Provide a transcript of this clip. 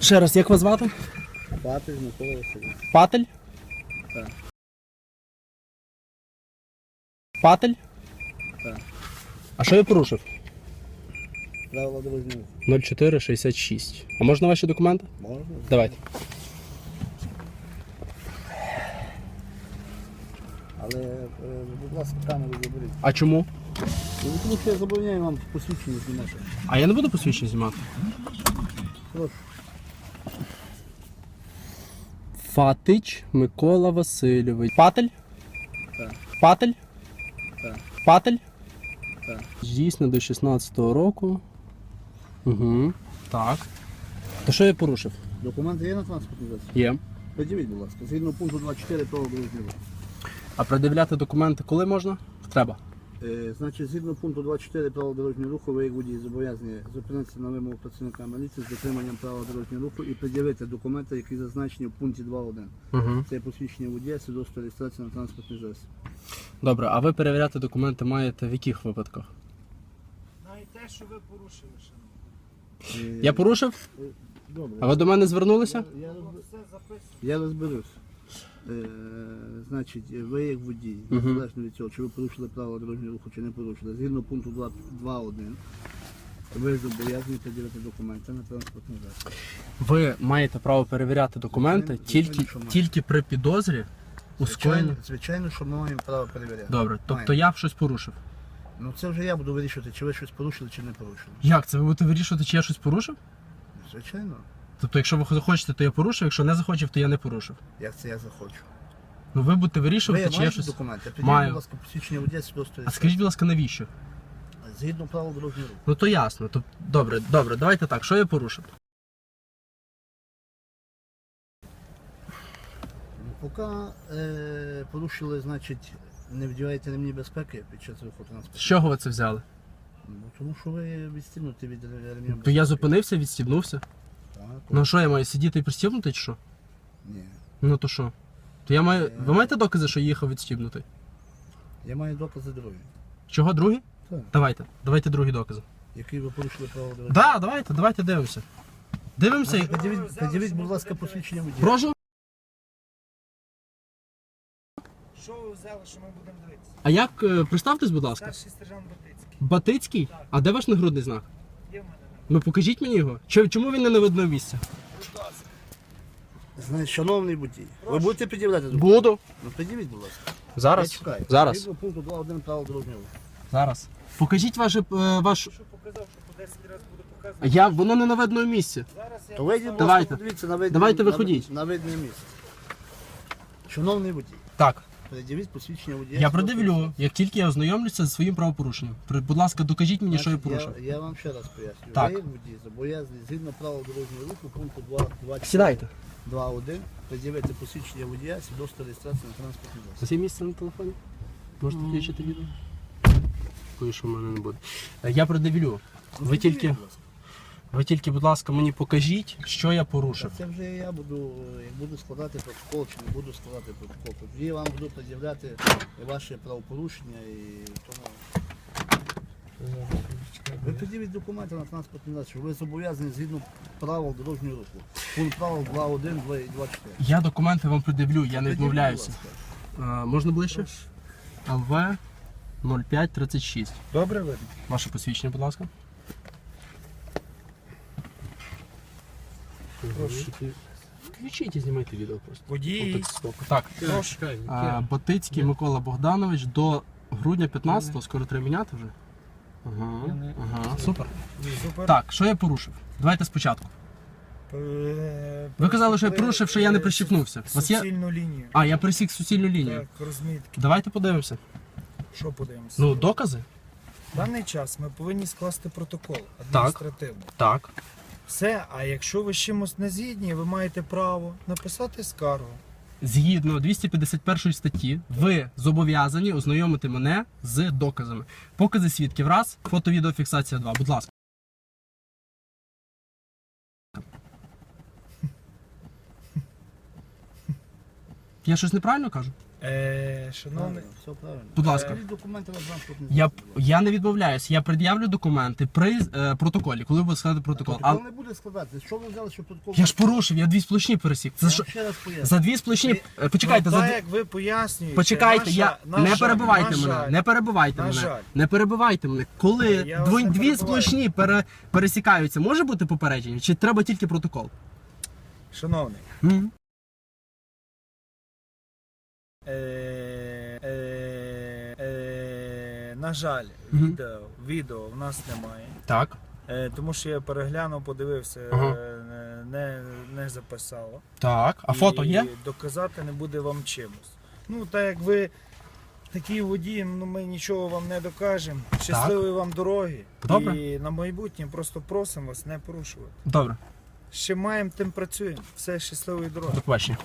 Ще раз, як вас звати? Патич Микола Васильович. Патель? Так. Патель? Так. А що я порушив? Правила дорожнього руху. 0466. А можна ваші документи? Можна? Давайте. Але, е, будь ласка, камеру заберіть. А чому? Ну, тому що я забороняю вам посвідчення знімати. А я не буду посвідчення знімати. Прошу. Фатич Микола Васильович. Патель? Так. Патель? Так. Патель? Так. Дійсно до 16-го року. Угу. Так. То що я порушив? Документи є на транспортній засіб? Є. Подивіть, будь ласка, згідно пункту 24 того руху. А пред'являти документи коли можна? Треба. Е, Значить, згідно пункту 24 правил дорожнього руху, ви як водій зобов'язані зупинитися на вимогу працівника міліції з дотриманням правил дорожнього руху і пред'явити документи, які зазначені в пункті 2.1. Угу. Це посвідчення водія, свідоцтво реєстрації на транспортний засіб. Добре, а ви перевіряти документи маєте в яких випадках? Навіть те, що ви порушили, шановні. Е, Я порушив? Добре. А ви до мене звернулися? Я, розб- я розберусь. Е, значить, ви як водій, незалежно від цього, чи ви порушили правила дорожнього руху, чи не порушили, згідно пункту 2.1, ви зобов'язані пред'явити документи на транспортний засіб. Ви маєте право перевіряти документи Звичайно, тільки, що тільки при підозрі у скоєнні. Звичайно, звичайно, що ми маємо право перевіряти. Добре, тобто Маємо. я щось порушив. Ну це вже я буду вирішувати, чи ви щось порушили, чи не порушили. Як це? Ви будете вирішувати, чи я щось порушив? Звичайно, Тобто, якщо ви захочете, то я порушив, якщо не захочів, то я не порушив. як це я захочу. Ну ви будете Ви вирішувати, чи я маєте щось. документи? Підійдіть, Маю. будь ласка, посвідчення водія, свідоцтво А скажіть, будь ласка, навіщо? Згідно правил дорожнього руху. Ну то ясно. То добре, добре, давайте так. Що я порушив? Ну, Поки е, порушили, значить, не вдіваєте ремні безпеки під час руху транспорту. З чого ви це взяли? Ну, тому що ви відстігнуті від ремня безпеки. То я зупинився, відстібнувся. Так, Ну що я маю сидіти і пристібнути чи що? Ні. Ну то що? То я маю. Ви маєте докази, що їхав відстібнутий? Я маю докази дороги. Чого, другий? Так. Давайте, давайте другі докази. Які ви порушили правила дороги. Да, давайте, давайте дивимося. Дивимося. і- Подивіть, подивіть, будь ласка, посвідчення водія. Прошу. Що ви взяли, що ми будемо дивитися? А як е, представтесь, будь ласка? Старший сержант Батицький. Батицький? А де ваш нагрудний знак? На Ну покажіть мені його. Чому він не на видному місці? Значить, шановний водій, ви будете пред'являти документи? Буду. Ну, пред'явіть, будь ласка. Я Зараз. чекаю. Зараз. Згідно пункту 2.1 правил дорожнього руху. Зараз. Покажіть ваше, е, ваш. що показав, що по 10 разів буду показувати. Я, воно не на видному місці. Зараз я То вийдіть, будь ласка, Давайте. подивіться на видне, Давайте на, виходіть. На видне місце. Шановний водій, Так. Пред'явіть посвідчення водія. Я продивлю, як тільки я ознайомлюся зі своїм правопорушенням. При- Будь ласка, докажіть мені, що я порушив. Я, я вам ще раз поясню. Так. Ви водій зобов'язані згідно правил дорожнього руху пункту 2, 2 Сідайте. 2.1 пред'явити посвідчення водія, свідоцтво реєстрації на транспортний засіб. Є місце на телефоні? Можете включити відео? Кої, що в мене не буде. Е, Я продивлю. Ви тільки, будь ласка. Ви тільки, будь ласка, мені покажіть, що я порушив. Це вже я буду, як буду складати протокол, чи не буду складати протокол. Тоді я вам буду пред'являти ваші правопорушення і тому. Ви пред'явіть документи на транспортний засіб, ви зобов'язані згідно правил дорожнього руху. Пункт правил 2.1, 2 і 2.4. Я документи вам придивлю, я не відмовляюся. Ласка. Е, Можна ближче? ЛВ 0536. Добре видно. Ваше посвідчення, будь ласка. Включіть і знімайте відео просто. Водій. Отак. Так. А, Батицький Микола Богданович до грудня 15-го, скоро треба міняти вже. Ага, ага, супер. Супер. Так, що я порушив? Давайте спочатку. Е, Ви казали, що я порушив, що я не е. Вас є- Суцільну лінію. А, я присік суцільну лінію. Так, розмітки. Давайте подивимося. Що подивимося? Ну, докази? В даний час ми повинні скласти протокол адміністративний. Так. Все, а якщо ви з чимось не згідні, ви маєте право написати скаргу. Згідно 251 статті, ви зобов'язані ознайомити мене з доказами. Покази свідків раз, фото-відеофіксація два. Будь ласка. Я щось неправильно кажу? Е, шановний, Все правильно. Будь ласка. Документи Я, я не відмовляюся, я пред'явлю документи при е, протоколі, коли буде складати протокол. А Протокол не буде складатися. Що ви взяли, що протокол? я ж порушив, я дві сплошні пересік. За Я що? вам ще раз поясню. За дві сплошні. е, Почекайте, ну, за так, дві. як ви пояснюєте, Почекайте, наша- я на не жаль, перебивайте на мене, жаль. не перебивайте На мене, жаль. не перебивайте мене. Коли Я вас дві, не дві перебиваю. сплошні пере, пересікаються, може бути попередження? Чи треба тільки протокол? Шановний, М? Е, е, е, на жаль, Мгм. відео, відео в нас немає. Так. Е, тому що я переглянув, подивився, Ага. е, не, не записало. Так. А фото є? І доказати не буде вам чимось. Ну, так як ви такі водії, ну ми нічого вам не докажемо. Щасливої вам дороги. Добре. І на майбутнє просто просимо вас не порушувати. Добре, Ще маємо, тим працюємо. Все, щасливої дороги. до побачення.